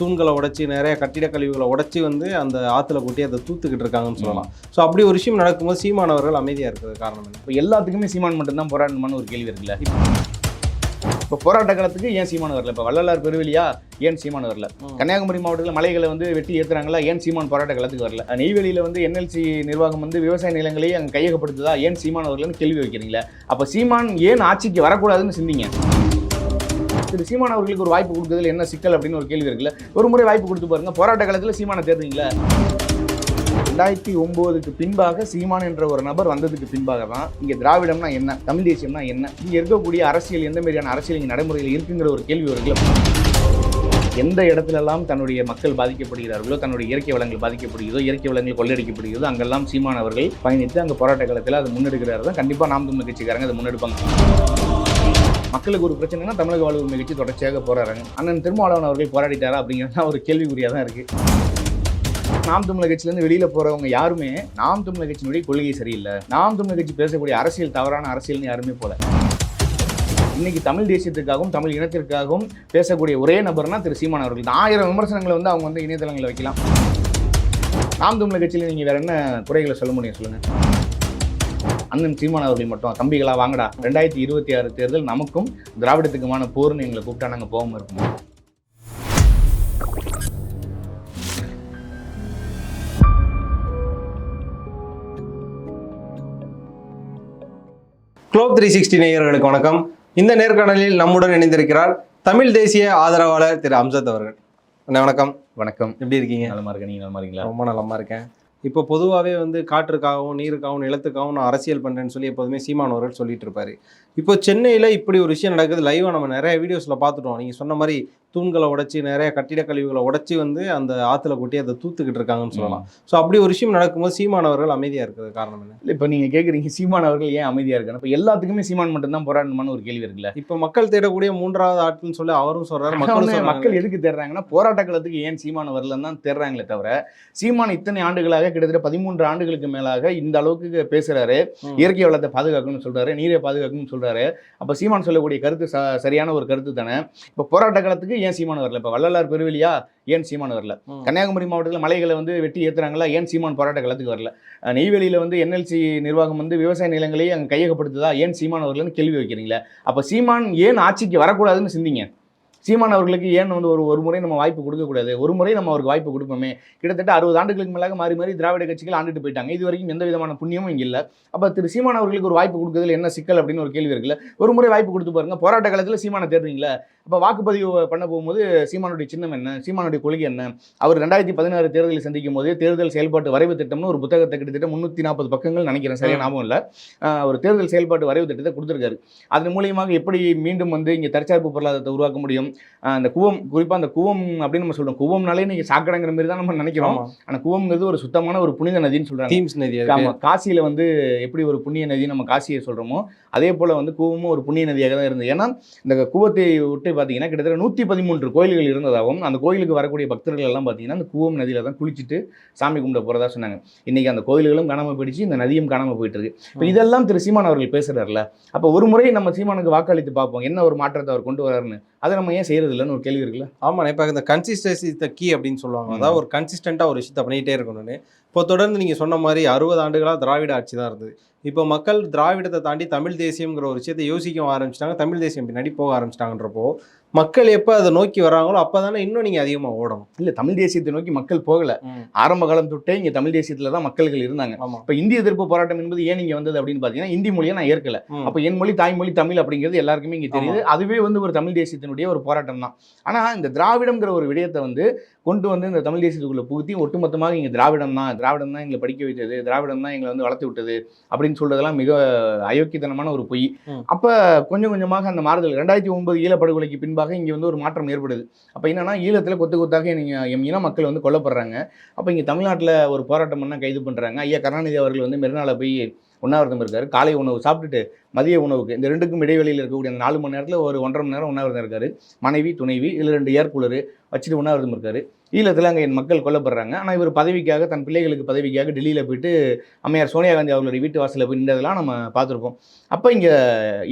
தூண்களை உடைச்சி நிறைய கட்டிட கழிவுகளை உடைச்சி வந்து அந்த ஆற்றுல கொட்டி அதை தூத்துக்கிட்டு இருக்காங்கன்னு சொல்லலாம். ஸோ அப்படி ஒரு விஷயம் நடக்கும்போது சீமானவர்கள் அமைதியாக இருக்கிறது காரணம் என்ன? இப்போ எல்லாத்துக்குமே சீமான் மட்டும்தான் போராடணுமான்னு ஒரு கேள்வி இருக்குல்ல? இப்போ போராட்ட காலத்துக்கு ஏன் சீமான் வரல? இப்போ வள்ளலார் பெருவெளியா ஏன் சீமான் வரல? கன்னியாகுமரி மாவட்டத்தில் மலைகளை வந்து வெட்டி ஏத்துறாங்களா? ஏன் சீமான் போராட்ட காலத்துக்கு வரல? நெய்வேலியில் வந்து என்எல்சி நிர்வாகம் வந்து விவசாய நிலங்களையே அங்கே கையகப்படுத்துதா? ஏன் சீமான் வரலன்னு கேள்வி வைக்கிறீங்களா? அப்போ சீமான் ஏன் ஆட்சிக்கு வரக்கூடாதுன்னு சிந்திங்க? திரு சீமான் அவர்களுக்கு ஒரு வாய்ப்பு கொடுக்குறதுல என்ன சிக்கல் அப்படின்னு ஒரு கேள்வி இருக்குல்ல? ஒரு முறை வாய்ப்பு கொடுத்து பாருங்க. போராட்ட காலத்தில் சீமானை தேடுறீங்களா? ரெண்டாயிரத்தி ஒம்போதுக்கு பின்பாக சீமான் என்ற ஒரு நபர் வந்ததுக்கு பின்பாக தான் இங்கே திராவிடம்னா என்ன? தமிழ் தேசியம்னா என்ன? இங்கே இருக்கக்கூடிய அரசியல் எந்த மாதிரியான அரசியல் இங்கே நடைமுறையில் இருக்குங்கிற ஒரு கேள்வி வருகிற எந்த இடத்துலலாம் தன்னுடைய மக்கள் பாதிக்கப்படுகிறார்களோ தன்னுடைய இயற்கை வளங்கள் பாதிக்கப்படுகிறதோ இயற்கை வளங்கள் கொள்ளையடிக்கப்படுகிறதோ அங்கெல்லாம் சீமான் அவர்கள் பயணித்து அங்கே போராட்ட காலத்தில் அதை முன்னெடுக்கிறார்தான். கண்டிப்பாக நாம் தமிழ் கட்சிக்காரங்க அதை முன்னெடுப்பாங்க. மக்களுக்கு ஒரு பிரச்சனைனா தமிழக வாழ்வு உரிமை கட்சி தொடர்ச்சியாக போராடுறாங்க. அண்ணன் திருமாவளவன் அவர்கள் போராடிட்டாரா அப்படிங்கிறது ஒரு கேள்விக்குறியாக தான் இருக்கு. நாம் தமிழக கட்சியிலேருந்து வெளியில் போகிறவங்க யாருமே நாம் தமிழக கட்சியினுடைய கொள்கை சரியில்லை. நாம் தமிழக கட்சி பேசக்கூடிய அரசியல் தவறான அரசியல்னு யாருமே போல. இன்னைக்கு தமிழ் தேசியத்துக்காகவும் தமிழ் இனத்திற்காகவும் பேசக்கூடிய ஒரே நபர்னா திரு சீமான் அவர்கள். ஆயிரம் விமர்சனங்களை வந்து அவங்க வந்து இணையதளங்களில் வைக்கலாம். நாம் தமிழர் கட்சியில் நீங்கள் வேற என்ன குறைகளை சொல்ல முடியும் சொல்லுங்கள் அண்ணன் சீமான் அவர்கள் மட்டும் தம்பிகளா வாங்கடா. ரெண்டாயிரத்தி இருபத்தி ஆறு தேர்தல் நமக்கும் திராவிடத்துக்குமான போர்னு எங்களை கூப்பிட்டா நாங்கள் போகாமல் இருக்கோம் குளோப் த்ரீ சிக்ஸ்டி நேயர்களுக்கு வணக்கம். இந்த நேர்காணலில் நம்முடன் இணைந்திருக்கிறார் தமிழ் தேசிய ஆதரவாளர் திரு அம்சத் அவர்கள். வணக்கம். வணக்கம். எப்படி இருக்கீங்க? நலமா இருக்க நீங்க நலமா இருக்கீங்களா? ரொம்ப நலமா இருக்கேன். இப்போ பொதுவாகவே வந்து காற்றுக்காகவும் நீருக்காகவும் நிலத்துக்காகவும் நான் அரசியல் பண்ணுறேன்னு சொல்லி எப்போதுமே சீமான் அவர்கள் சொல்லிட்டு இருப்பாரு. இப்போ சென்னையில் இப்படி ஒரு விஷயம் நடக்குது. லைவாக நம்ம நிறைய வீடியோஸில் பார்த்துட்டோம். நீங்கள் சொன்ன மாதிரி தூண்களை உடைச்சி நிறைய கட்டிட கழிவுகளை உடைச்சி வந்து அந்த ஆற்றுல கொட்டி அதை தூத்துக்கிட்டு இருக்காங்கன்னு சொல்லலாம். ஸோ அப்படி ஒரு விஷயம் நடக்கும்போது சீமான் அவர்கள் அமைதியாக இருக்கிறது காரணம் என்ன? இல்ல இப்போ நீங்க கேக்குறீங்க சீமான் அவர்கள் ஏன் அமைதியா இருக்காங்க இப்போ எல்லாத்துக்குமே சீமான் மட்டும்தான் போராடணுமான்னு ஒரு கேள்வி இருக்குல்ல? இப்போ மக்கள் தேடக்கூடிய மூன்றாவது ஆட்கள்னு சொல்லி அவரும் சொல்றாரு மக்களும் மக்கள் மக்கள் எதுக்கு தேடுறாங்கன்னா போராட்ட காலத்துக்கு ஏன் சீமான் வரலன்னு தான் தேடுறாங்களே தவிர சீமான் இத்தனை ஆண்டுகளாக கிட்டத்தட்ட பதிமூன்று ஆண்டுகளுக்கு மேலாக இந்த அளவுக்கு பேசுறாரு. இயற்கை வளத்தை பாதுகாக்கணும்னு சொல்றாரு நீரை பாதுகாக்கணும்னு சொல்றாரு. அப்ப சீமான் சொல்லக்கூடிய கருத்து சரியான ஒரு கருத்து தானே? இப்போ போராட்ட காலத்துக்கு ஏன் சீமான் வரல? இப்போ வள்ளலார் பெருவெளியா ஏன் சீமான் வரல. கன்னியாகுமரி மாவட்டத்தில் மலைகளை வந்து வெட்டி ஏத்துறாங்களா? ஏன் சீமான் போராட்ட காலத்துக்கு வரல? நெய்வேலியில் வந்து என்எல்சி நிர்வாகம் வந்து விவசாய நிலங்களையே அங்கே கையகப்படுத்துதா? ஏன் சீமான் வரலன்னு கேள்வி வைக்கிறீங்களா? அப்போ சீமான் ஏன் ஆட்சிக்கு வரக்கூடாதுன்னு சிந்திங்க? சீமான் அவர்களுக்கு ஏன் வந்து ஒரு ஒரு முறை நம்ம வாய்ப்பு கொடுக்கக்கூடாது ஒரு முறை நம்ம அவருக்கு வாய்ப்பு கொடுப்போமே? கிட்டத்தட்ட அறுபது ஆண்டுகளுக்கு மேலாக மாறி மாறி திராவிட கட்சிகள் ஆண்டுட்டு போயிட்டாங்க. இது வரைக்கும் எந்த விதமான புண்ணியமும் இங்கே இல்லை. அப்போ திரு சீமான் அவர்களுக்கு ஒரு வாய்ப்பு கொடுக்கறதுல என்ன சிக்கல் அப்படின்னு ஒரு கேள்வி இருக்குல்ல? ஒரு முறை வாய்ப்பு கொடுத்து பாருங்க. போராட்ட காலத்தில் சீமானை தேடுறீங்களா? அப்போ வாக்குப்பதிவு பண்ண போகும்போது சீமானுடைய சின்னம் என்ன? சீமானுடைய கொள்கை என்ன? அவர் ரெண்டாயிரத்தி பதினாறு தேர்தலில் சந்திக்கும் போது தேர்தல் செயல்பாட்டு வரைவு திட்டம்னு ஒரு புத்தகத்தை கிட்டத்தட்ட முந்நூற்றி நாற்பது பக்கங்கள் நினைக்கிறேன். சரியா ஞாபகம் இல்லை. ஒரு தேர்தல் செயல்பாட்டு வரைவு திட்டத்தை கொடுத்துருக்காரு. அதன் மூலியமாக எப்படி மீண்டும் வந்து இங்கே தற்சார்பு பொருளாதாரத்தை உருவாக்க முடியும்? அந்த குவம் குறிப்பாக அந்த குவம் அப்படின்னு நம்ம சொல்றோம். குவம்னாலே நீங்கள் சாக்கடைங்கிற மாதிரி தான் நம்ம நினைக்கிறோம். ஆனால் குவம்ங்கிறது ஒரு சுத்தமான ஒரு புனித நதின்னு சொல்றாங்க. தீம்ஸ் நதி அது ஆமா. காசியில வந்து எப்படி ஒரு புண்ணிய நதி நம்ம காசியை சொல்றோமோ அதே போல வந்து கூவமும் ஒரு புண்ணிய நதியாக தான் இருந்தது. ஏன்னா இந்த கூவத்தை விட்டு பார்த்தீங்கன்னா கிட்டத்தட்ட நூற்றி பதிமூன்று கோயில்கள் இருந்ததாகவும் அந்த கோயிலுக்கு வரக்கூடிய பக்தர்கள் எல்லாம் பார்த்தீங்கன்னா அந்த கூவம் நதியில தான் குளிச்சுட்டு சாமி கும்பிட போறதா சொன்னாங்க. இன்னைக்கு அந்த கோயில்களும் காணாம போயிடுச்சு இந்த நதியும் காணாம போயிட்டு இருக்கு இப்போ இதெல்லாம் திரு சீமான் அவர்கள் பேசுறாருல அப்போ ஒரு முறை நம்ம சீமானுக்கு வாக்களித்து பார்ப்போம். என்ன ஒரு மாற்றத்தை அவர் கொண்டு வராருன்னு அதை நம்ம ஏன் செய்யறது இல்லைன்னு ஒரு கேள்வி இருக்குல்ல? ஆமா இப்போ இந்த கன்சிஸ்டன்சி த கீ அப்படின்னு சொல்லுவாங்க. அதாவது ஒரு கன்சிஸ்டண்ட்டாக ஒரு விஷயத்தை பண்ணிகிட்டே இருக்கணும்னு. இப்போ தொடர்ந்து நீங்கள் சொன்ன மாதிரி அறுபது ஆண்டுகளாக திராவிட ஆட்சி தான் இருந்தது. இப்போ மக்கள் திராவிடத்தை தாண்டி தமிழ் தேசியம்ங்கிற ஒரு விஷயத்தை யோசிக்க ஆரம்பிச்சிட்டாங்க. தமிழ் தேசியம் பின்னாடி போக ஆரம்பிச்சிட்டாங்கன்றப்போ மக்கள் எப்போ அதை நோக்கி வராங்களோ அப்போ தானே இன்னும் நீங்கள் அதிகமாக ஓடணும். இல்ல தமிழ் தேசியத்தை நோக்கி மக்கள் போகல. ஆரம்ப காலம் தொட்டே இங்க தமிழ் தேசியத்துல தான் மக்கள்கள் இருந்தாங்க. இப்போ இந்திய எதிர்ப்பு போராட்டம் என்பது ஏன் இங்க வந்தது அப்படின்னு பார்த்தீங்கன்னா இந்தி மொழியை நான் ஏற்கல. அப்போ என் மொழி தாய்மொழி தமிழ் அப்படிங்கிறது எல்லாருக்குமே இங்கே தெரியுது. அதுவே வந்து ஒரு தமிழ் தேசியத்தினுடைய ஒரு போராட்டம் தான். ஆனால் இந்த திராவிடம்ங்கிற ஒரு விடயத்தை வந்து கொண்டு வந்து இந்த தமிழ் தேசியத்துக்குள்ள புகுத்தி ஒட்டுமொத்தமாக இங்கே திராவிடம் தான். திராவிடம் தான் எங்களை படிக்க வைத்தது. திராவிடம் தான் எங்களை வந்து வளர்த்து விட்டது அப்படின்னு சொல்றதெல்லாம் மிக அயோக்கியத்தனமான ஒரு பொய். அப்போ கொஞ்சம் கொஞ்சமாக அந்த மாறுதல் ரெண்டாயிரத்தி ஒன்பது ஈழப்படுகொலைக்கு பின்பாக இங்கே வந்து ஒரு மாற்றம் ஏற்படுது. அப்போ என்னென்னா ஈழத்தில் கொத்து கொத்தாக நீங்கள் எம் இன மக்கள் வந்து கொல்லப்படுறாங்க. அப்போ இங்கே தமிழ்நாட்டில் ஒரு போராட்டம் பண்ணால் கைது பண்ணுறாங்க ஐயா கருணாநிதி அவர்கள் வந்து மெரினாவில் போய் உண்ணாவிரதம் இருக்கார். காலை உணவு சாப்பிட்டுட்டு மதிய உணவுக்கு இந்த ரெண்டுக்கும் இடைவெளியில் இருக்கக்கூடிய அந்த நாலு மணி நேரத்தில் ஒரு ஒன்றரை மணி நேரம் உண்ணாவிரதம் இருக்கார். மனைவி துணைவி இதில் ரெண்டு ஏர் கூலரு வச்சுட்டு உண்ணாவிரதம் இருக்கார். ஈழத்தில் அங்கே என் மக்கள் கொல்லப்படுறாங்க. ஆனால் இவர் பதவிக்காக தன் பிள்ளைகளுக்கு பதவிக்காக டெல்லியில் போயிட்டு அம்மையார் சோனியா காந்தி அவர்களுடைய வீட்டு வாசலில் போய் நின்றதெல்லாம் நம்ம பார்த்துருப்போம் அப்போ இங்கே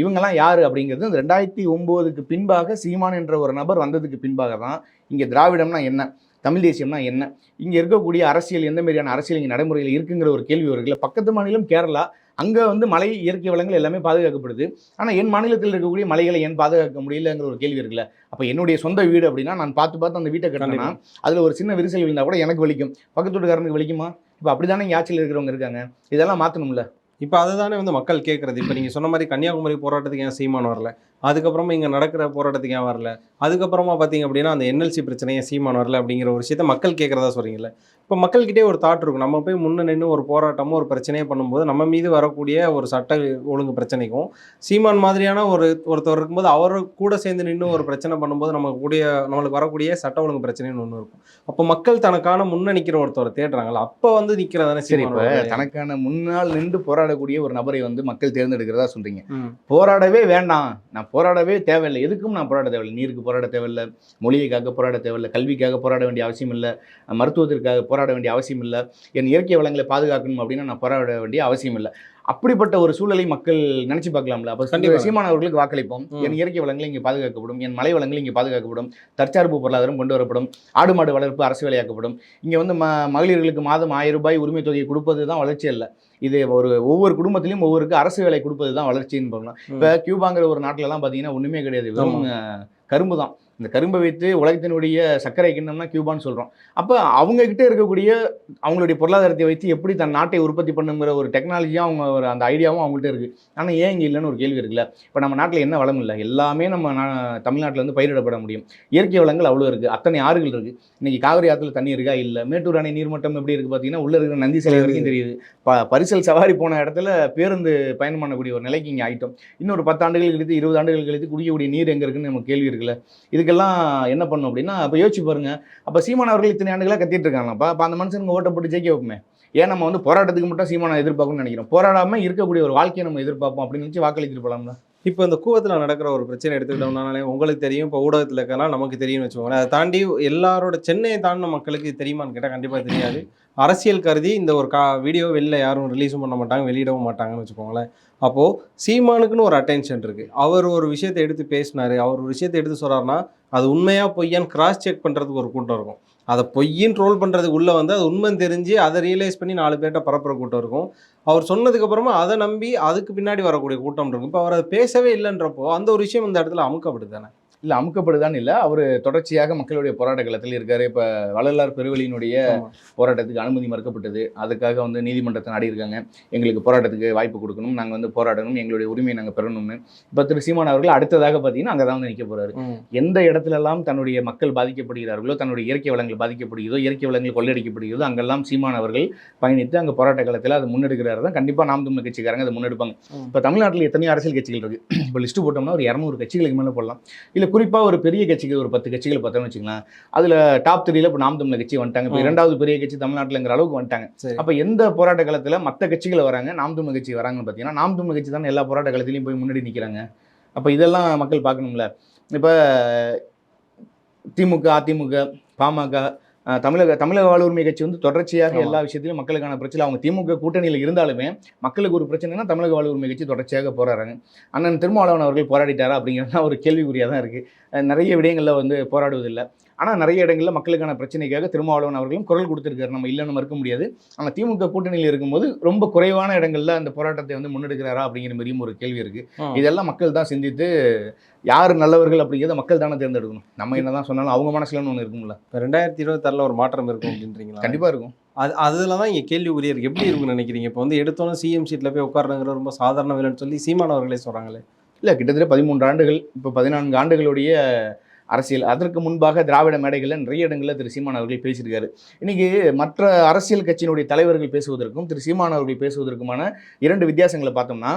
இவங்கெல்லாம் யார் அப்படிங்கிறது இந்த ரெண்டாயிரத்தி ஒம்போதுக்கு பின்பாக சீமான் என்ற ஒரு நபர் வந்ததுக்கு பின்பாக தான் இங்கே திராவிடம்னா என்ன தமிழ் தேசியம்னா என்ன? இங்கே இருக்கக்கூடிய அரசியல் எந்த மாதிரியான அரசியல் இங்கே நடைமுறையில் இருக்குங்கிற ஒரு கேள்வி வருகிற பக்கத்து மாநிலம் கேரளா அங்கே வந்து மலை இயற்கை வளங்கள் எல்லாமே பாதுகாக்கப்படுது. ஆனால் என் மாநிலத்தில் இருக்கக்கூடிய மலைகளை ஏன் பாதுகாக்க முடியலங்கிற ஒரு கேள்வி இருக்குல்ல? அப்போ என்னுடைய சொந்த வீடு அப்படின்னா நான் பார்த்து பார்த்து அந்த வீட்டை கட்டினா அதில் ஒரு சின்ன விரிசல் விழுந்தா கூட எனக்கு வலிக்கும். பக்கத்து வீட்டுக்காரனுக்கு வலிக்குமா? இப்போ அப்படி தானே ஆட்சியில் இருக்கிறவங்க இருக்காங்க. இதெல்லாம் மாற்றணும்ல இப்போ அதுதானே வந்து மக்கள் கேட்குறது இப்போ நீங்கள் சொன்ன மாதிரி கன்னியாகுமரி போராட்டத்துக்கு ஏன் சீமான் வரல? அதுக்கப்புறமா இங்கே நடக்கிற போராட்டத்துக்கு ஏன் வரல? அதுக்கப்புறமா பார்த்தீங்க அப்படின்னா அந்த என்எல்சி பிரச்சனையை சீமான் வரல அப்படிங்கிற ஒரு விஷயத்த மக்கள் கேட்குறதா சொல்கிறீங்களே இப்போ மக்கள்கிட்டே ஒரு தாட் இருக்கும். நம்ம போய் முன்ன நின்று ஒரு போராட்டமோ ஒரு பிரச்சனையை பண்ணும்போது நம்ம மீது வரக்கூடிய ஒரு சட்ட ஒழுங்கு பிரச்சனைக்கும் சீமான் மாதிரியான ஒரு ஒருத்தர் இருக்கும்போது அவர் கூட சேர்ந்து நின்று ஒரு பிரச்சனை பண்ணும்போது நமக்கு கூடிய நம்மளுக்கு வரக்கூடிய சட்ட ஒழுங்கு பிரச்சனைன்னு ஒன்று இருக்கும். அப்போ மக்கள் தனக்கான முன்ன நிற்கிற ஒருத்தரை தேடுறாங்கல்ல அப்போ வந்து நிற்கிறதானே சரி இப்போ. தனக்கான முன்னால் நின்று போராடக்கூடிய ஒரு நபரை வந்து மக்கள் தேர்ந்தெடுக்கிறதா சொல்றீங்க. போராடவே வேண்டாம். நான் போராடவே தேவையில்லை. எதுக்கும் நான் போராட தேவையில்லை. நீருக்கு போராட தேவையில்லை. மொழியைக்காக போராட தேவையில்லை. கல்விக்காக போராட வேண்டிய அவசியம் இல்லை. மருத்துவத்திற்காக போராட வேண்டிய அவசியம் இல்லை. என் இயற்கை வளங்களை பாதுகாக்கணும் அப்படின்னா நான் போராட வேண்டிய அவசியம் இல்லை. அப்படிப்பட்ட ஒரு சூழலை மக்கள் நினைச்சு பார்க்கலாம்ல. அப்போ. சீமான் அவர்களுக்கு வாக்களிப்போம். என் இயற்கை வளங்கள் இங்கே பாதுகாக்கப்படும். என் மலை வளங்கள் இங்கே பாதுகாக்கப்படும். தற்சார்பு பொருளாதாரம் கொண்டு வரப்படும். ஆடு மாடு வளர்ப்பு அரசு வேலையாக்கப்படும். இங்கே வந்து ம மகளிர்களுக்கு மாதம் ஆயிரம் ரூபாய் உரிமை தொகையை கொடுப்பது தான் வளர்ச்சி அல்ல. இது ஒரு ஒவ்வொரு குடும்பத்திலையும் ஒவ்வொருக்கு அரசு வேலை கொடுப்பது தான் வளர்ச்சின்னு சொல்லலாம் இப்போ கியூபாங்கிற ஒரு நாட்டிலலாம் பார்த்தீங்கன்னா ஒன்றுமே கிடையாது. வெறும் கரும்பு தான் இந்த கரும்பை வைத்து உலகத்தினுடைய சர்க்கரை கிண்ணம்னா கியூபான்னு சொல்கிறோம் அப்போ அவங்க கிட்ட இருக்கக்கூடிய அவங்களுடைய பொருளாதாரத்தை வைத்து எப்படி தன் நாட்டை உற்பத்தி பண்ணுங்கிற ஒரு டெக்னாலஜியும் அவங்க ஒரு அந்த ஐடியாவும் அவங்கள்ட்ட இருக்குது ஆனால் ஏன் இங்கே இல்லைன்னு ஒரு கேள்வி இருக்குல்ல? இப்போ நம்ம நாட்டில் என்ன வளம் இல்லை? எல்லாமே நம்ம தமிழ்நாட்டில் வந்து பயிரிடப்பட முடியும். இயற்கை வளங்கள் அவ்வளோ இருக்குது அத்தனை ஆறுகள் இருக்குது இன்னைக்கு காவிரி ஆற்றுல தண்ணி இருக்கா? இல்லை. மேட்டூர் அணை நீர்மட்டம் எப்படி இருக்குது பார்த்தீங்கன்னா உள்ளே இருக்கிற நந்தி சிலை வரைக்கும் தெரியுது. ப பரிசல் சவாரி போன இடத்துல பேருந்து பயணம் பண்ணக்கூடிய ஒரு நிலைக்கு இங்கே ஆயிட்டோம். இன்னொரு பத்து ஆண்டுகள் கழித்து இருபது ஆண்டுகள் கழித்து குடிக்கக்கூடிய நீர் எங்கே இருக்குன்னு நமக்கு கேள்வி இருக்குல்ல? இதுக்கெல்லாம் என்ன பண்ணணும் அப்படின்னா அப்போ யோசிச்சு பாருங்க. அப்போ சீமான் அவர்கள் இத்தனை ஆண்டுகளாக கத்திட்டு இருக்காங்கப்பா அப்போ அந்த மனுஷனுக்கு ஓட்ட போட்டு ஜெயிக்க வைப்போமே. ஏன் நம்ம வந்து போராட்டத்துக்கு மட்டும் சீமானை எதிர்பார்க்கணும்னு நினைக்கிறோம்? போராடாமல் இருக்கக்கூடிய ஒரு வாழ்க்கையை நம்ம எதிர்பார்ப்போம் அப்படின்னு நினச்சி வாக்களித்துட்டு போலாம்ல. இப்போ இந்த கூவத்தில் நடக்கிற ஒரு பிரச்சனை எடுத்துக்கிட்டோம்னாலே உங்களுக்கு தெரியும் இப்போ ஊடகத்தில் இருக்கனால நமக்கு தெரியும்னு வச்சுக்கோங்களேன். அதை தாண்டி எல்லாரோட சென்னையை தாண்டின மக்களுக்கு தெரியுமான்னு கேட்டால் கண்டிப்பாக தெரியாது. அரசியல் கருதி இந்த ஒரு கா வீடியோ வெளில யாரும் ரிலீஸும் பண்ண மாட்டாங்க வெளியிடவும் மாட்டாங்கன்னு வச்சுக்கோங்களேன். அப்போது சீமானுக்குன்னு ஒரு அட்டென்ஷன் இருக்குது அவர் ஒரு விஷயத்தை எடுத்து பேசினார். அவர் ஒரு விஷயத்தை எடுத்து சொல்கிறாருன்னா அது உண்மையாக பொய்யான்னு கிராஸ் செக் பண்ணுறதுக்கு ஒரு கூட்டம் இருக்கும். அதை பொய்யின் ட்ரோல் பண்ணுறதுக்கு உள்ளே வந்து அது உண்மைன்னு தெரிஞ்சு அதை ரியலைஸ் பண்ணி நாலு பேர்கிட்ட பரப்புற கூட்டம் இருக்கும். அவர் சொன்னதுக்கப்புறமா அதை நம்பி அதுக்கு பின்னாடி வரக்கூடிய கூட்டம் இருக்கும். இப்போ அவர் அதை பேசவே இல்லைன்றப்போ அந்த ஒரு விஷயம் இந்த இடத்துல அமுக்கப்படுது தானே. இல்லை அமுக்கப்படுதான்னு இல்லை. அவர் தொடர்ச்சியாக மக்களுடைய போராட்ட களத்தில் இருக்காரு. இப்போ வள்ளலார் பெருவெளியினுடைய. போராட்டத்துக்கு அனுமதி மறுக்கப்பட்டது. அதுக்காக வந்து நீதிமன்றத்தை நாடி இருக்காங்க. எங்களுக்கு போராட்டத்துக்கு வாய்ப்பு கொடுக்கணும். நாங்கள் வந்து போராடணும். எங்களுடைய உரிமையை நாங்கள் பெறணும்னு. இப்போ திரு சீமான் அவர்கள் அடுத்ததாக பார்த்தீங்கன்னா அங்கே தான் வந்து நிற்க போறாரு. ம். எந்த இடத்துலலாம் தன்னுடைய மக்கள் பாதிக்கப்படுகிறார்களோ தன்னுடைய இயற்கை வளங்கள் பாதிக்கப்படுகிறதோ இயற்கை வளங்கள் கொள்ளையடிக்கப்படுகிறதோ அங்கெல்லாம் சீமான் அவர்கள் பயணித்து அங்கே போராட்ட காலத்தில் அதை முன்னெடுக்கிறாரு. தான் கண்டிப்பாக நாம் தமிழ் கட்சிக்காரங்க அதை முன்னெடுப்பாங்க. இப்போ தமிழ்நாட்டில் எத்தனையோ அரசியல் கட்சிகள் இருக்குது இப்போ லிஸ்ட்டு போட்டோம்னா ஒரு இரநூறு கட்சிகளுக்கு மேலே போடலாம். இல்லை குறிப்பாக ஒரு பெரிய கட்சிகள் ஒரு பத்து கட்சிகள் பார்த்தோம்னு வச்சுக்கலாம். அதில் டாப் த்ரீல இப்போ நாம் தமிழ் கட்சி வந்துட்டாங்க. இப்போ. இரண்டாவது பெரிய கட்சி தமிழ்நாட்டில்ங்கிற அளவுக்கு வந்துட்டாங்க. அப்போ எந்த போராட்ட காலத்தில் மற்ற கட்சிகள் வராங்க நாம் தமிழ் கட்சி வராங்கன்னு பார்த்தீங்கன்னா நாம் தமிழ் கட்சி தானே எல்லா போராட்ட காலத்திலையும் போய் முன்னாடி நிற்கிறாங்க அப்போ இதெல்லாம் மக்கள் பார்க்கணும்ல. இப்போ திமுக அதிமுக பாமக தமிழக தமிழக வாழ்வுரிமை கட்சி வந்து தொடர்ச்சியாக. எல்லா விஷயத்திலும் மக்களுக்கான பிரச்சனை அவங்க திமுக கூட்டணியில் இருந்தாலுமே மக்களுக்கு ஒரு பிரச்சனைனா தமிழக வாழ்வுரிமை கட்சி தொடர்ச்சியாக போராடுறாங்க. அண்ணன் திருமாவளவன் அவர்கள் போராடிட்டாரா அப்படிங்கிறது ஒரு கேள்விக்குறியாக தான் இருக்குது நிறைய விடயங்களில் வந்து போராடுவதில்லை. ஆனால் நிறைய இடங்களில் மக்களுக்கான பிரச்சனைக்காக திருமாவளவன் அவர்களும் குரல் கொடுத்துருக்காரு. நம்ம இல்லைன்னு மறுக்க முடியாது. ஆனால் திமுக கூட்டணியில் இருக்கும்போது ரொம்ப குறைவான இடங்கள்ல அந்த போராட்டத்தை வந்து முன்னெடுக்கிறாரா அப்படிங்கிற மாதிரியும் ஒரு கேள்வி இருக்கு. ம். இதெல்லாம் மக்கள் தான் சிந்தித்து யார் நல்லவர்கள் அப்படிங்கிறத மக்கள் தானே தேர்ந்தெடுக்கணும். நம்ம என்னதான் சொன்னாலும் அவங்க மனசுலன்னு ஒன்று இருக்கும்ல. இப்போ ரெண்டாயிரத்தி இருபத்தாறில் ஒரு மாற்றம் இருக்கும் அப்படின்றீங்களா? கண்டிப்பா இருக்கும். அது அதில் தான் இங்கே கேள்விக்குரிய இருக்கு. எப்படி இருக்கும்னு நினைக்கிறீங்க? இப்போ வந்து எடுத்தோன்னே சிஎம் சீட்டில் போய் உட்காருங்கிற ரொம்ப சாதாரண வேலைன்னு சொல்லி சீமான் அவர்களே சொல்கிறாங்களே இல்லை கிட்டத்தட்ட பதிமூன்று ஆண்டுகள் இப்போ பதினான்கு ஆண்டுகளுடைய அரசியல். அதற்கு முன்பாக திராவிட மேடைகளில் நிறைய இடங்களில் திரு சீமான் அவர்கள் பேசியிருக்காரு. இன்னைக்கு மற்ற அரசியல் கட்சியினுடைய தலைவர்கள் பேசுவதற்கும் திரு சீமான் அவர்கள் பேசுவதற்குமான இரண்டு வித்தியாசங்களை பார்த்தோம்னா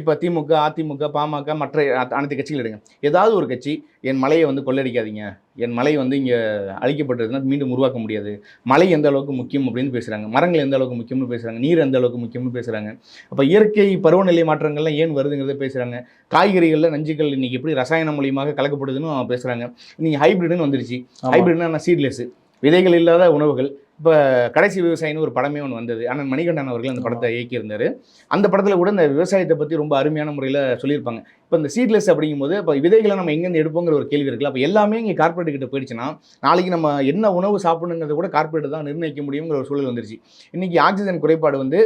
இப்போ திமுக அதிமுக பாமக மற்ற அனைத்து கட்சிகள் எடுங்க. ஏதாவது ஒரு கட்சி என் மலையை வந்து கொள்ளடிக்காதீங்க. என் மலை வந்து இங்கே அழிக்கப்பட்டதுன்னா மீண்டும் உருவாக்க முடியாது. மலை எந்த அளவுக்கு முக்கியம் அப்படின்னு பேசுகிறாங்க மரங்கள் எந்த அளவுக்கு முக்கியம்னு பேசுகிறாங்க நீர் எந்த அளவுக்கு முக்கியம்னு பேசுகிறாங்க அப்போ இயற்கை பருவநிலை மாற்றங்கள்லாம் ஏன் வருதுங்கிறத பேசுகிறாங்க காய்கறிகளில் நஞ்சுகள் இன்னைக்கு எப்படி ரசாயன மூலியமாக கலக்கப்படுதுன்னு பேசுகிறாங்க இன்னைக்கு ஹைபிரிட்னு வந்துருச்சு. ஹைபிரிட்னா சீட்லெஸ் விதைகள் இல்லாத உணவுகள். இப்போ கடைசி விவசாயின்னு ஒரு படமே ஒன்று வந்தது. அண்ணன் மணிகண்டன் அவர்கள் அந்த படத்தை இயக்கியிருந்தார். அந்த படத்தில் கூட இந்த விவசாயத்தை பற்றி ரொம்ப அருமையான முறையில் சொல்லியிருப்பாங்க. இப்போ இந்த சீட்லெஸ் அப்படிங்கும்போது இப்போ விதைகளை நம்ம எங்கேருந்து எடுப்போங்கிற ஒரு கேள்வி இருக்குல்ல. அப்போ எல்லாமே இங்கே கார்ப்பரேட் கிட்ட போயிடுச்சுன்னா நாளைக்கு நம்ம என்ன உணவு சாப்பிடணுங்கிறத கூட கார்ப்பரேட் தான் நிர்ணயிக்க முடியுங்கிற ஒரு சூழல் வந்துருச்சு. இன்னைக்கு ஆக்சிஜன் குறைபாடு வந்து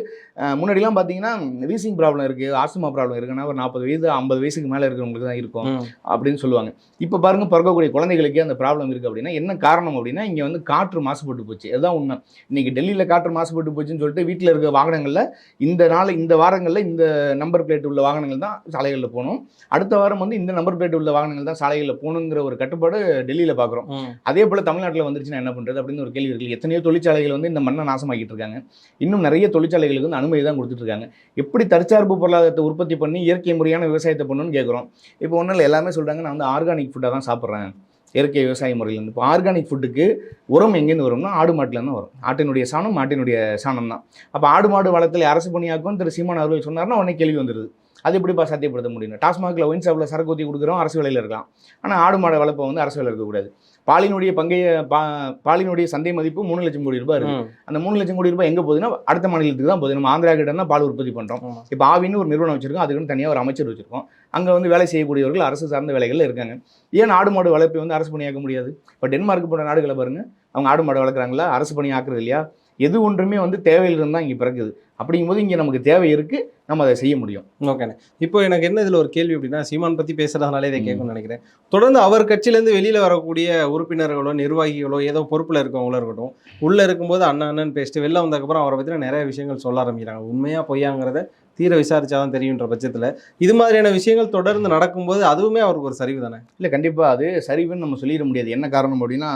முன்னாடிலாம் பார்த்தீங்கன்னா வீசிங் ப்ராப்ளம் இருக்குது ஆஸ்துமா ப்ராப்ளம் இருக்குன்னா ஒரு நாற்பது வயது ஐம்பது வயசுக்கு மேலே இருக்கிறவங்களுக்கு தான் இருக்கும். அப்படின்னு சொல்லுவாங்க. இப்போ பாருங்க பிறக்கக்கூடிய குழந்தைகளுக்கே அந்த ப்ராப்ளம் இருக்குது அப்படின்னா என்ன காரணம் அப்படின்னா இங்கே வந்து காற்று மாசுபட்டு போச்சு. அதுதான் உண்மை. இன்னைக்கு டெல்லியில் காற்று மாசுபட்டு போச்சுன்னு சொல்லிட்டு வீட்டில் இருக்க வாகனங்களில் இந்த நாள் இந்த வாரங்களில் இந்த நம்பர் பிளேட் உள்ள வாகனங்கள் தான் சாலைகளில் போகணும். அடுத்த வாரம் வந்து இந்த நம்பர் பிளேட் உள்ள வாகனங்கள் தான் சாலைகளில் போகணுங்கிற ஒரு கட்டுப்பாடு டெல்லியில் பார்க்குறோம். அதே போல் தமிழ்நாட்டில் வந்துருச்சுன்னா என்ன பண்ணுறது அப்படின்னு ஒரு கேள்வி இருக்குது எத்தனையோ தொழிற்சாலைகள் வந்து இந்த மண்ணை நாசமாக்கிட்டு இருக்காங்க. இன்னும் நிறைய தொழிற்சாலைகளுக்கு வந்து அனுமதி தான் கொடுத்துட்டு இருக்காங்க. எப்படி தற்சார்பு பொருளாதாரத்தை உற்பத்தி பண்ணி இயற்கை முறையான விவசாயத்தை பண்ணணும்னு கேட்குறோம் இப்போ ஒன்றும் எல்லாமே சொல்கிறாங்க நான் வந்து ஆர்கானிக் ஃபுட்டாக தான் சாப்பிட்றேன். இயற்கை விவசாய முறையிலேருந்து இப்போ ஆர்கானிக் ஃபுட்டுக்கு உரம் எங்கேருந்து வரும்னா ஆடு மாட்டிலேருந்து வரும். ஆட்டினுடைய சாணம் மாட்டினுடைய சாணம் தான் அப்போ ஆடு மாடு வளத்தில் அரசு பணியாக்கும் திரு சீமான் அவர்கள் சொன்னார்னா உடனே கேள்வி வந்துடுது அது எப்படிப்பா சாத்தியப்படுத்த முடியும்? டாஸ்மாகில் ஒயின் ஷாப்பில் சரக்கு ஊற்றி கொடுக்குறோம் அரசு வேலையில் இருக்கலாம். ஆனால் ஆடு மாடு வளர்ப்பை வந்து அரசு விலை இருக்கக்கூடாது. பாலினுடைய பங்கைய பா பாலினுடைய சந்தை மதிப்பு மூணு லட்சம் கோடி ரூபாய் இருக்கு. அந்த மூணு லட்சம் கோடி ரூபாய் எங்கே போகுதுன்னா அடுத்த மாநிலத்துக்கு தான் போகுது. நம்ம ஆந்திரா கிட்ட தான் பால் உற்பத்தி பண்ணுறோம் ஆமா. இப்போ ஆவின்னு ஒரு நிறுவனம் வச்சிருக்கோம். அதுக்குன்னு தனியாக ஒரு அமைச்சர் வச்சிருக்கோம். அங்கே வந்து வேலை செய்யக்கூடியவர்கள் அரசு சார்ந்த வேலைகளில் இருக்காங்க. ஏன் ஆடு மாடு வளர்ப்பை வந்து அரசு பணியாக்க முடியாது? இப்போ டென்மார்க் போன்ற நாடுகளை பாருங்க. அவங்க ஆடு மாடு வளர்க்குறாங்களா? அரசு பணி ஆக்குறது இல்லையா? எது ஒன்றுமே வந்து தேவையிலிருந்து தான் இங்கே பிறக்குது. அப்படிங்கும்போது இங்கே நமக்கு தேவை இருக்குது நம்ம அதை செய்ய முடியும். ஓகேண்ணே இப்போ எனக்கு என்ன இதில் ஒரு கேள்வி அப்படின்னா சீமான் பற்றி பேசுறதுனாலே இதை. கேட்கணும்னு நினைக்கிறேன். தொடர்ந்து அவர் கட்சியிலேருந்து வெளியில் வரக்கூடிய உறுப்பினர்களோ நிர்வாகிகளோ ஏதோ பொறுப்பில் இருக்கவங்களோ இருக்கட்டும் உள்ளே இருக்கும்போது அண்ணன் அண்ணன் பேசிட்டு வெளில வந்ததுக்கப்புறம் அவரை பற்றின நிறைய விஷயங்கள் சொல்ல ஆரம்பிக்கிறாங்க. உண்மையாக பொய்யாங்கிறத தீர விசாரிச்சாதான் தெரியுன்ற பட்சத்தில் இது மாதிரியான விஷயங்கள் தொடர்ந்து நடக்கும்போது அதுவுமே அவருக்கு ஒரு சரிவு தானே? இல்லை கண்டிப்பாக அது சரிவுன்னு நம்ம சொல்லிட முடியாது. என்ன காரணம் அப்படின்னா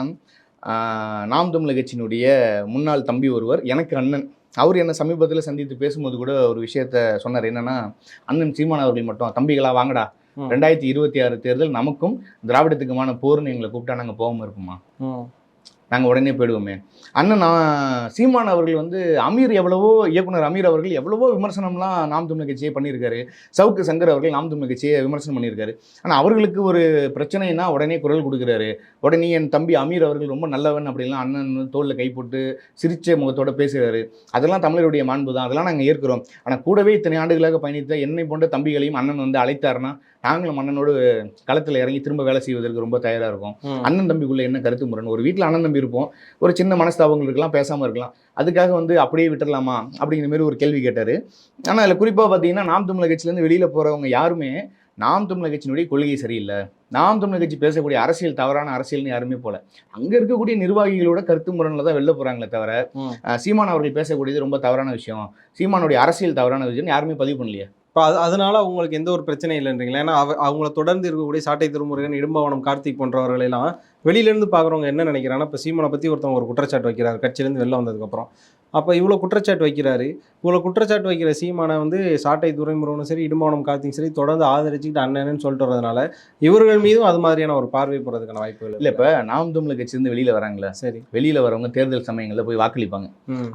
நாம் தமிழர் கட்சியினுடைய முன்னாள் தம்பி ஒருவர் எனக்கு அண்ணன். அவர் என்னை சமீபத்தில் சந்தித்து பேசும்போது கூட ஒரு விஷயத்த சொன்னார். என்னன்னா அண்ணன் சீமான் அவர்கள் மட்டும் தம்பிகளா வாங்கடா. ரெண்டாயிரத்தி இருபத்தி ஆறு தேர்தல் நமக்கும் திராவிடத்துக்குமான போர்னு எங்களை கூப்பிட்டா நாங்கள் போகாமல் இருப்போமா? நாங்கள் உடனே போயிடுவோமே. அண்ணன் நான் சீமான் அவர்கள் வந்து அமீர் எவ்வளவோ இயக்குனர் அமீர் அவர்கள் எவ்வளவோ விமர்சனம்லாம் நாம் தமிழ் கட்சியை பண்ணியிருக்காரு. சவுக்கு சங்கர் அவர்கள் நாம் தமிழ் கட்சியை விமர்சனம் பண்ணியிருக்காரு. ஆனால் அவர்களுக்கு ஒரு பிரச்சனைனா உடனே குரல் கொடுக்குறாரு. உடனே என் தம்பி அமீர் அவர்கள் ரொம்ப நல்லவன் அப்படிலாம் அண்ணன் தோளில் கை போட்டு சிரிச்ச முகத்தோட பேசுகிறாரு. அதெல்லாம் தமிழருடைய மாண்பு தான் அதெல்லாம் நாங்கள் ஏற்கிறோம். ஆனால் கூடவே இத்தனை ஆண்டுகளாக பயணித்த என்னை போன்ற தம்பிகளையும் அண்ணன் வந்து அழைத்தாருன்னா நாங்களும் அண்ணனோடு களத்தில் இறங்கி திரும்ப வேலை செய்வதற்கு ரொம்ப தயாராக இருக்கோம். அண்ணன் தம்பிக்குள்ள என்ன கருத்து முரண்? ஒரு வீட்டில் அண்ணன் தம்பி இருப்போம். ஒரு சின்ன மனஸ்தாபங்கள் இருக்கலாம் பேசாமல் இருக்கலாம். அதுக்காக வந்து அப்படியே விட்டுறலாமா? அப்படிங்கிற மாதிரி ஒரு கேள்வி கேட்டார். ஆனால் அதில் குறிப்பாக பார்த்தீங்கன்னா நாம் தமிழர் கட்சியிலேருந்து வெளியில் போகிறவங்க யாருமே நாம் தமிழர் கட்சியினுடைய கொள்கை சரியில்லை. நாம் தமிழர் கட்சி பேசக்கூடிய அரசியல் தவறான அரசியல்னு யாருமே போல. அங்கே இருக்கக்கூடிய நிர்வாகிகளோட கருத்து முரணில் தான் வெளில போகிறாங்களே தவிர சீமான் அவர்கள் பேசக்கூடியது ரொம்ப தவறான விஷயம். சீமானுடைய அரசியல் தவறான விஷயம் யாருமே பதிவு பண்ணலையே. இப்போ அது அதனால அவங்களுக்கு எந்த ஒரு பிரச்சனையும் இல்லைன்றீங்களா? ஏன்னா அவ அவங்கள தொடர்ந்து இருக்கக்கூடிய சாட்டை திருமுருகன் இடும்பவனம் கார்த்திக் போன்றவர்கள் எல்லாம் வெளியிலேருந்து பார்க்குறவங்க என்ன நினைக்கிறாங்கன்னா இப்போ சீமானை பற்றி ஒருத்தவங்க ஒரு குற்றச்சாட்டு வைக்கிறார். கட்சியிலேருந்து வெளில வந்ததுக்கப்புறம். அப்போ இவ்வளோ குற்றச்சாட்டு வைக்கிறாரு. இவ்வளோ குற்றச்சாட்டு வைக்கிற சீமானை வந்து சாட்டை துரைமுருகனும் சரி இடும்பவனம் கார்த்திக் சரி தொடர்ந்து ஆதரிச்சுக்கிட்டு அண்ணன்னு சொல்லிட்டு வரதுனால இவர்கள் மீதும் அது மாதிரியான ஒரு பார்வை போகிறதுக்கான வாய்ப்புகள் இல்லை இப்போ நாம் தமிழர் கட்சியிலேருந்து வெளியில் வராங்களே சரி. வெளியில் வரவங்க தேர்தல் சமயங்களில் போய் வாக்களிப்பாங்க.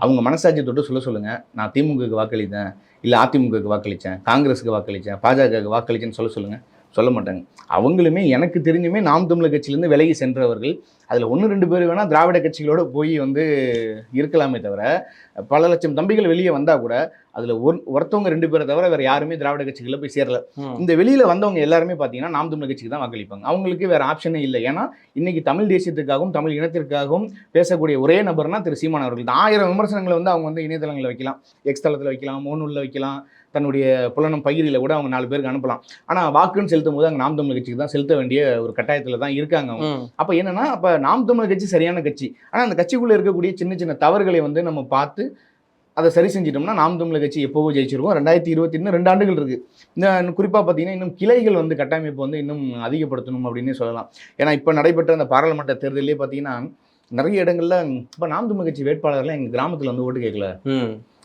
அவங்க மனசாட்சி தொட்டு சொல்ல சொல்லுங்க. நான் திமுகவுக்கு வாக்களித்தேன் இல்லை அதிமுகவுக்கு வாக்களித்தேன் காங்கிரஸுக்கு வாக்களித்தேன் பாஜகவுக்கு வாக்களித்தேன்னு சொல்ல சொல்லுங்க. சொல்ல மாட்டாங்க. அவங்களுமே எனக்கு தெரிஞ்சுமே நாம் தமிழர் கட்சியிலேருந்து விலகி சென்றவர்கள். அதில் ஒன்று ரெண்டு பேர் வேணால் திராவிட கட்சிகளோட போய் வந்து இருக்கலாமே தவிர பல லட்சம் தம்பிகள் வெளியே வந்தால் கூட அதில் ஒரு ஒருத்தவங்க ரெண்டு பேரை தவிர வேறு யாருமே திராவிட கட்சிகளில் போய் சேரல. இந்த வெளியில் வந்தவங்க எல்லாருமே பார்த்தீங்கன்னா நாம் தமிழர் கட்சிக்கு தான் வாக்களிப்பாங்க. அவங்களுக்கு வேறு ஆப்ஷனே இல்லை. ஏன்னா இன்னைக்கு தமிழ் தேசியத்துக்காகவும் தமிழ் இனத்திற்காகவும் பேசக்கூடிய ஒரே நபர்னா திரு சீமான் அவர்கள் ஆயிரம் விமர்சனங்களை வந்து அவங்க வந்து இணையதளங்களில் வைக்கலாம். எக்ஸ் தளத்தில் வைக்கலாம் மோனூலில் வைக்கலாம். தன்னுடைய புலனம் பகுதியில் கூட அவங்க நாலு பேருக்கு அனுப்பலாம். ஆனால் வாக்குன்னு செலுத்தும் போது அங்கே நாம் தமிழர் கட்சிக்கு தான் செலுத்த வேண்டிய ஒரு கட்டாயத்தில் தான் இருக்காங்க அவங்க. அப்போ என்னன்னா அப்போ நாம் தமிழர் கட்சி சரியான கட்சி. ஆனால் அந்த கட்சிக்குள்ளே இருக்கக்கூடிய சின்ன சின்ன தவறுகளை வந்து நம்ம பார்த்து அதை சரி செஞ்சிட்டோம்னா நாம் தமிழர் கட்சி எப்போவோ ஜெயிச்சிருக்கோம். ரெண்டாயிரத்தி இருபத்தி இன்னும் ரெண்டு ஆண்டுகள் இருக்கு. இந்த குறிப்பாக பார்த்தீங்கன்னா இன்னும் கிளைகள் வந்து கட்டமைப்பு வந்து இன்னும் அதிகப்படுத்தணும் அப்படின்னே சொல்லலாம். ஏன்னா இப்போ நடைபெற்ற அந்த பாராளுமன்ற தேர்தலே பார்த்தீங்கன்னா நிறைய இடங்கள்ல இப்போ நாம் தமிழர் கட்சி வேட்பாளர்லாம் எங்கள் கிராமத்தில் வந்து ஓட்டு கேட்கல.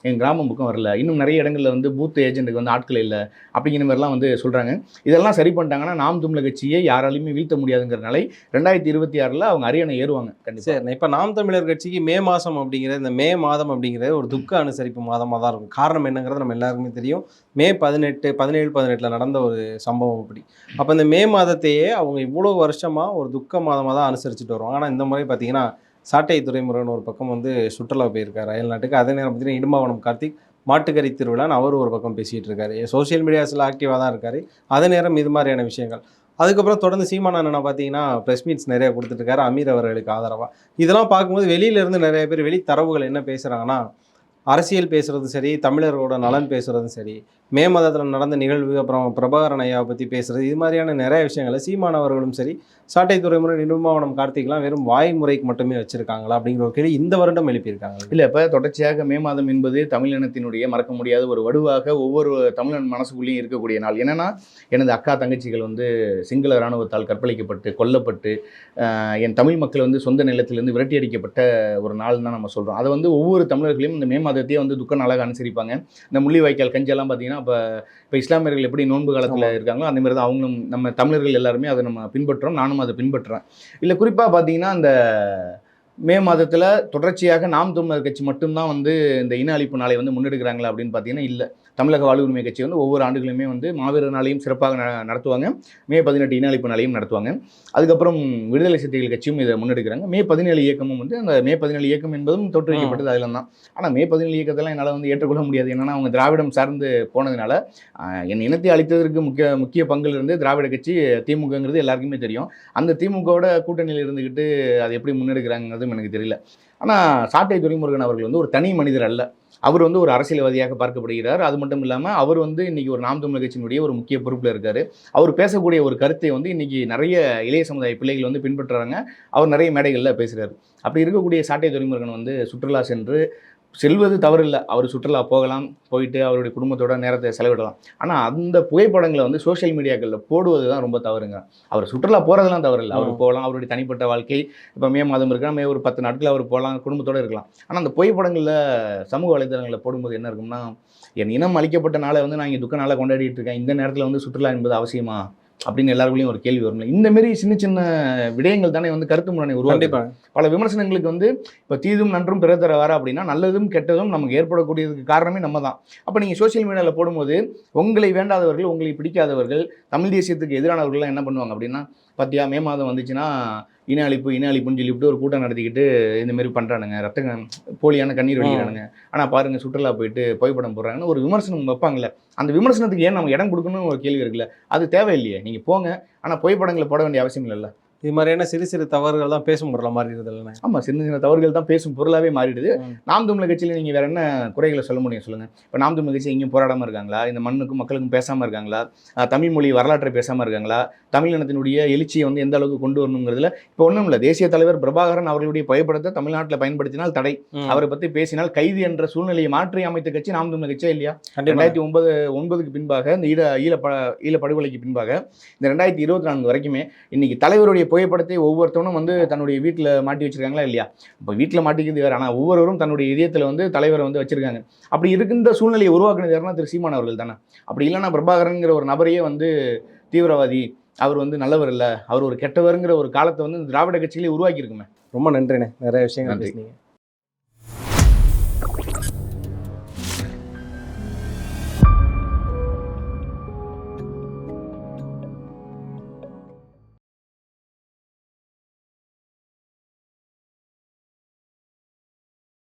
எங்கள் கிராமம் பக்கம் வரல. இன்னும் நிறைய இடங்களில் வந்து பூத் ஏஜென்ட்டுக்கு வந்து ஆட்கள் இல்லை. அப்படிங்கிற மாதிரிலாம் வந்து சொல்கிறாங்க இதெல்லாம் சரி பண்ணிட்டாங்கன்னா நாம் தமிழர் கட்சியை யாராலையுமே வீழ்த்த முடியாதுங்கிறனால ரெண்டாயிரத்தி இருபத்தி ஆறில் அவங்க அரியணை ஏறுவாங்க. கண்டிப்பாக இப்போ நாம் தமிழர் கட்சிக்கு மே மாதம் அப்படிங்கிற இந்த மே மாதம் அப்படிங்கிறது ஒரு துக்க அனுசரிப்பு மாதமாக தான் இருக்கும். காரணம் என்னங்கிறது நம்ம எல்லாருக்குமே தெரியும். மே பதினெட்டு பதினேழு பதினெட்டில் நடந்த ஒரு சம்பவம் அப்படி. அப்போ இந்த மே மாதத்தையே அவங்க இவ்வளோ வருஷமாக ஒரு துக்க மாதமாக தான் அனுசரிச்சுட்டு வருவாங்க. ஆனால் இந்த முறை பார்த்தீங்கன்னா சாட்டை துறைமுருகன் ஒரு பக்கம் வந்து சுற்றுலா போயிருக்காரு. அயல்நாட்டுக்கு அதே நேரம் பார்த்தீங்கன்னா இடும்பாவனம் கார்த்திக் மாட்டுக்கறி திருவிழான்னு அவர் ஒரு பக்கம் பேசிகிட்டு இருக்காரு. சோஷியல் மீடியாஸில் ஆக்டிவாக தான் இருக்காரு. அதே நேரம் இது மாதிரியான விஷயங்கள். அதுக்கப்புறம் தொடர்ந்து சீமான அண்ணனை பார்த்தீங்கன்னா ப்ரெஸ் மீட்ஸ் நிறைய கொடுத்துட்ருக்காரு அமீர் அவர்களுக்கு ஆதரவாக இதெல்லாம் பார்க்கும்போது வெளியிலேருந்து நிறைய பேர் வெளி தரவுகள் என்ன பேசுகிறாங்கன்னா அரசியல் பேசுகிறதும் சரி தமிழர்களோட நலன் பேசுகிறதும் சரி மே மாதத்தில் நடந்த நிகழ்வு அப்புறம் பிரபாகரன் ஐயாவை பற்றி பேசுகிறது இது மாதிரியான நிறைய விஷயங்களை சீமானவர்களும் சரி சாட்டை துறைமுறை நிர்மாவனம் கார்த்திக்லாம் வெறும் வாய்முறைக்கு மட்டுமே வச்சிருக்காங்களா அப்படிங்கிற ஒரு கேள்வி இந்த வருடம் எழுப்பியிருக்காங்க. இல்லை இப்போ தொடர்ச்சியாக மே மாதம் என்பது தமிழினத்தினுடைய மறக்க முடியாத ஒரு வடுவாக ஒவ்வொரு தமிழன் மனசுக்குள்ளேயும் இருக்கக்கூடிய நாள். என்னென்னா எனது அக்கா தங்கச்சிகள் வந்து சிங்கள இராணுவத்தால் கற்பழிக்கப்பட்டு கொல்லப்பட்டு என் தமிழ் மக்கள் வந்து சொந்த நிலத்திலிருந்து விரட்டி அடிக்கப்பட்ட ஒரு நாள் தான் நம்ம சொல்கிறோம் அதை வந்து ஒவ்வொரு தமிழர்களையும் இந்த மே மாதத்தையே வந்து துக்க நாளாக அனுசரிப்பாங்க. இந்த முள்ளிவாய்க்கால் கஞ்செல்லாம் பார்த்தீங்கன்னா இப்போ இப்போ இஸ்லாமியர்கள் எப்படி நோன்பு காலத்தில் இருக்காங்களோ அந்த மாதிரி தான் அவங்களும் நம்ம தமிழர்கள் எல்லாருமே அதை நம்ம பின்பற்றுறோம் நானும் அதை பின்பற்றுறேன். இல்லை குறிப்பாக பார்த்தீங்கன்னா இந்த மே மாதத்தில் தொடர்ச்சியாக நாம் தமிழர் கட்சி மட்டும்தான் வந்து இந்த இன அழிப்பு நாளை வந்து முன்னெடுக்கிறாங்களா அப்படின்னு பார்த்தீங்கன்னா இல்லை. தமிழக வாழ்வுரிமை கட்சி வந்து ஒவ்வொரு ஆண்டுகளுமே வந்து மாவீரர் நாளையும் சிறப்பாக நடத்துவாங்க. மே பதினெட்டு இன அழிப்பு நாளையும் நடத்துவாங்க. அதுக்கப்புறம் விடுதலை சிறுத்தைகள் கட்சியும் இதை முன்னெடுக்கிறாங்க. மே பதினேழு இயக்கமும் வந்து அந்த மே பதினேழு இயக்கம் என்பதும் தோற்றுவிக்கப்பட்டது அதில் தான். ஆனால் மே பதினேழு இயக்கத்தெல்லாம் என்னால் வந்து ஏற்றுக்கொள்ள முடியாது. என்னன்னா அவங்க திராவிடம் சார்ந்து போனதுனால என் இனத்தை அழித்ததற்கு முக்கிய முக்கிய பங்கில் இருந்து திராவிட கட்சி திமுகங்கிறது எல்லாருக்குமே தெரியும். அந்த திமுகவோட கூட்டணியில் இருந்துக்கிட்டு அதை எப்படி முன்னெடுக்கிறாங்கிறதும் எனக்கு தெரியல. ஆனால் சாட்டை துரைமுருகன் அவர்கள் வந்து ஒரு தனி மனிதர் அல்ல. அவர் வந்து ஒரு அரசியல்வாதியாக பார்க்கப்படுகிறார். அது மட்டும் இல்லாமல் அவர் வந்து இன்றைக்கி ஒரு நாம் தமிழ் கட்சியினுடைய ஒரு முக்கிய பொறுப்பில் இருக்கார். அவர் பேசக்கூடிய ஒரு கருத்தை வந்து இன்றைக்கி நிறைய இளைய சமுதாய பிள்ளைகள் வந்து பின்பற்றுறாங்க. அவர் நிறைய மேடைகளில் பேசுகிறார் அப்படி இருக்கக்கூடிய சாட்டை துரைமுருகன் வந்து சுற்றுலா சென்று செல்வது தவறில்லை. அவர் சுற்றுலா போகலாம் போயிட்டு அவருடைய குடும்பத்தோட நேரத்தை செலவிடலாம். ஆனால் அந்த புகைப்படங்களை வந்து சோஷியல் மீடியாக்களில் போடுவது தான் ரொம்ப தவறுங்க. அவர் சுற்றுலா போகிறதெல்லாம் தவறில்லை. அவர். போகலாம் அவருடைய தனிப்பட்ட வாழ்க்கை. இப்போ மே மாதம் இருக்கா? மே ஒரு பத்து நாட்கள் அவர் போகலாம் குடும்பத்தோடு இருக்கலாம். ஆனால் அந்த புகைப்படங்களில் சமூக வலைதளங்களில் போடும்போது என்ன இருக்கும்னா என் இனம் அளிக்கப்பட்ட நாளை வந்து நான் இங்கே துக்க நாளாக கொண்டாடிட்டு இருக்கேன். இந்த நேரத்தில் வந்து சுற்றுலா என்பது அவசியமா? அப்படின்னு எல்லாருக்குள்ளேயும் ஒரு கேள்வி வரும் இந்த மாதிரி சின்ன சின்ன விடயங்கள் தானே வந்து கருத்து முரணை உருவாக்குது கண்டிப்பாக பல விமர்சனங்களுக்கு வந்து இப்போ தீதும் நன்றும் பிற தர வர அப்படின்னா நல்லதும் கெட்டதும் நமக்கு ஏற்படக்கூடியதுக்கு காரணமே நம்ம தான் அப்போ நீங்கள் சோஷியல் மீடியாவில் போடும்போது உங்களை வேண்டாதவர்கள் உங்களை பிடிக்காதவர்கள் தமிழ் தேசியத்துக்கு எதிரானவர்கள்லாம் என்ன பண்ணுவாங்க அப்படின்னா பார்த்தியா மே மாதம் வந்துச்சுன்னா இன அழிப்பு இன அழிப்புன்னு சொல்லிவிட்டு ஒரு கூட்டம் நடத்திக்கிட்டு இந்த மாதிரி பண்ணுறானுங்க ரத்த போலியான கண்ணீர் வடிக்கிறானுங்க. ஆனால் பாருங்க சுற்றுலா போயிட்டு புகைப்படம் போடுறாங்கன்னு ஒரு விமர்சனம் வைப்பாங்கல்ல. அந்த விமர்சனத்துக்கு ஏன் நம்ம இடம் கொடுக்கணும்னு ஒரு கேள்வி இருக்குல்ல. அது தேவையில்லையே. நீங்கள் போங்க. ஆனால் புகைப்படங்களை போட வேண்டிய அவசியம் இல்லைல்ல. இது மாதிரியான சிறு சிறு தவறுகள் தான் பேசும் பொருளா மாறி இல்லைண்ணே? ஆமாம் சின்ன சின்ன தவறுகள் தான் பேசும் பொருளாகவே மாறிடுது. நாம் தமிழர் கட்சியில் நீங்கள் வேற என்ன குறைகளை சொல்ல முடியும் சொல்லுங்கள் இப்போ நாம் தமிழர் கட்சி எங்கேயும் போராடாமல் இருக்காங்களா? இந்த மண்ணுக்கும் மக்களுக்கும் பேசாமல் இருக்காங்களா? தமிழ் மொழி வரலாற்றை பேசாமல் இருக்காங்களா? தமிழ் இனத்தினுடைய எழுச்சியை வந்து எந்த அளவுக்கு கொண்டு வரணுங்கிறதுல இப்போ ஒன்றும் இல்லை. தேசிய தலைவர் பிரபாகரன் அவர்களுடைய புகைப்படத்தை தமிழ்நாட்டில் பயன்படுத்தினால் தடை. அவரை பற்றி பேசினால் கைது என்ற சூழ்நிலையை மாற்றி அமைத்த கட்சி நாம் தமிழர் கட்சியா இல்லையா? ரெண்டாயிரத்தி ஒன்பது ஒன்பதுக்கு பின்பாக இந்த ஈழ ஈழ ஈழ படுகொலைக்கு பின்பாக இந்த ரெண்டாயிரத்தி இருபத்தி நான்கு வரைக்குமே இன்னைக்கு தலைவருடைய புகைப்படத்தை ஒவ்வொருத்தவனும் வந்து தன்னுடைய வீட்டில் மாட்டி வச்சிருக்காங்களா இல்லையா? இப்போ வீட்டில் மாட்டிக்கிறது வேறு. ஆனால் ஒவ்வொருவரும் தன்னுடைய இதயத்தில் வந்து தலைவரை வந்து வச்சிருக்காங்க. அப்படி இருக்கின்ற சூழ்நிலையை உருவாக்குனது யாருன்னா திரு சீமான் அவர்கள் தானே. அப்படி இல்லைன்னா பிரபாகரன்கிற ஒரு நபரையே வந்து தீவிரவாதி அவர் வந்து நல்லவர் இல்லை அவர் ஒரு கெட்டவருங்கிற ஒரு காலத்தை வந்து திராவிட கட்சிகளே உருவாக்கி இருக்குமே ரொம்ப நன்றிண்ணே. நிறைய விஷயங்கள் நன்றி. பேசுனீங்க.